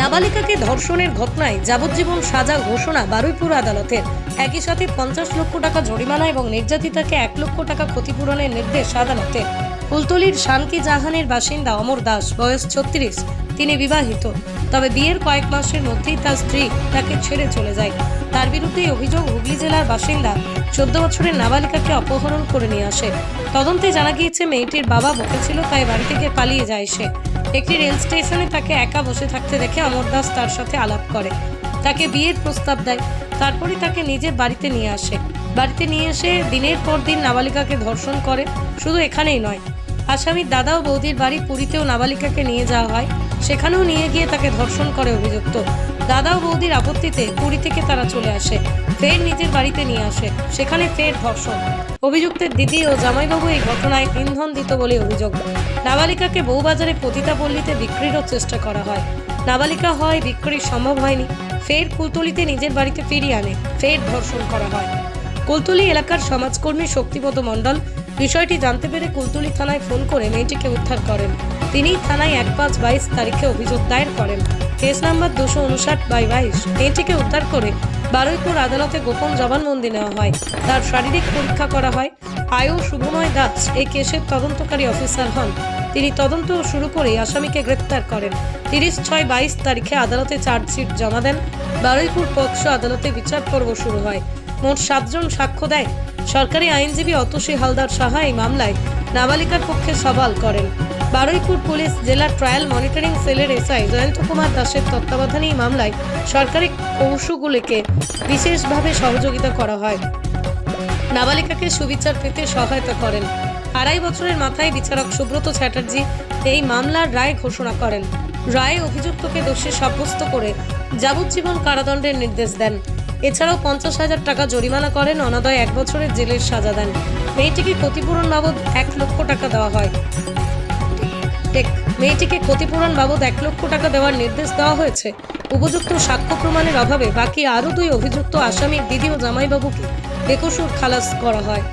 নাবালিকাকে ধর্ষণের ঘটনায় যাবজ্জীবন সাজা ঘোষণা বারুইপুর আদালতের। একই সাথে পঞ্চাশ লক্ষ টাকা জরিমানা এবং নির্যাতিতাকে এক লক্ষ টাকা ক্ষতিপূরণের নির্দেশ আদালতের কুলতলির শানকি জাহানের বাসিন্দা অমর দাস, বয়স ছত্রিশ, তিনি বিবাহিত। তবে বিয়ের কয়েক মাসের মধ্যেই তার স্ত্রী তাকে ছেড়ে চলে যায়। তার বিরুদ্ধে অভিযোগ হুগলি জেলার বাসিন্দা চোদ্দ বছরের নাবালিকাকে অপহরণ করে নিয়ে আসে। তদন্তে জানা গিয়েছে, মেয়েটির বাবা বকেছিল, তাই বাড়ি থেকে পালিয়ে যায় সে। একটি রেল স্টেশনে তাকে একা বসে থাকতে দেখে অমর দাস তার সাথে আলাপ করে। তাকে বিয়ের প্রস্তাব দেয়। তারপরে তাকে নিজে বাড়িতে নিয়ে আসে। বাড়িতে নিয়ে এসে দিনের পর দিন নাবালিকাকে ধর্ষণ করে। শুধু এখানেই নয় আসামির দাদা ও বৌদির বাড়ি পুরীতেও নাবালিকাকে নিয়ে যাওয়া হয়। সেখানেও নিয়ে গিয়ে তাকে ধর্ষণ করে অভিযুক্ত। দাদা ও বৌদির আপত্তিতে পুরী থেকে তারা চলে আসে। ফের নিজের বাড়িতে নিয়ে আসে। সেখানে ফের ধর্ষণ। অভিযুক্তের দিদি ও জামাইবাবু এই ঘটনায় ইন্ধন দিত বলে অভিযোগ। নাবালিকাকে বউবাজারে পতিতাপল্লীতে বিক্রিরও চেষ্টা করা হয়। নাবালিকা হয়, বিক্রি সম্ভব হয়নি। ফের কুলতলিতে নিজের বাড়িতে ফিরিয়ে আনে। ফের ধর্ষণ করা হয়। কুলতলি এলাকার সমাজকর্মী শক্তিপদ মণ্ডল বিষয়টি জানতে পেরে কুলতলি থানায় ফোন করে মেয়েটিকে উদ্ধার করেন। তিনি থানায় এক পাঁচ বাইশ তারিখে অভিযোগ দায়ের করেন। কেস নাম্বার দুশো উনষাট বাই বাইশ। মেয়েটিকে উদ্ধার করে বারুইপুর আদালতে গোপন জবানবন্দি নেওয়া হয়। তার শারীরিক পরীক্ষা করা হয়। আয়ু শুভময় দাস এই কেসের তদন্তকারী অফিসার হন। তিনি তদন্ত শুরু করে আসামিকে গ্রেপ্তার করেন। তিরিশ ছয় বাইশ তারিখে আদালতে চার্জশিট জমা দেন। বারুইপুর পক্ষ আদালতে বিচার পর্ব শুরু হয়। মোট সাতজন সাক্ষ্য দেয়। সরকারি আইনজীবী অতসী হালদার সাহা এই মামলায় নাবালিকার পক্ষে সওয়াল করেন। বারুইপুর পুলিশ জেলা ট্রায়াল মনিটরিং সেলের এসআই জয়ন্ত কুমার দাসের তত্ত্বাবধানে এই মামলায় সরকারি কৌশুগুলিকে বিশেষভাবে সহযোগিতা করা হয়। নাবালিকাকে সুবিচার পেতে সহায়তা করেন। আড়াই বছরের মাথায় বিচারক সুব্রত চ্যাটার্জি এই মামলার রায় ঘোষণা করেন। রায়ে অভিযুক্তকে দোষী সাব্যস্ত করে যাবজ্জীবন কারাদণ্ডের নির্দেশ দেন। এছাড়াও পঞ্চাশ হাজার টাকা জরিমানা করেন, অনাদয় এক বছরের জেলের সাজা দেন। মেয়েটিকে ক্ষতিপূরণ বাবদ এক লক্ষ টাকা দেওয়া হয়। টেক মেয়েটিকে ক্ষতিপূরণ বাবদ এক লক্ষ টাকা দেওয়ার নির্দেশ দেওয়া হয়েছে। উপযুক্ত সাক্ষ্য প্রমাণের অভাবে বাকি আরও দুই অভিযুক্ত আসামির দিদি ও জামাইবাবুকে বেকসুর খালাস করা হয়।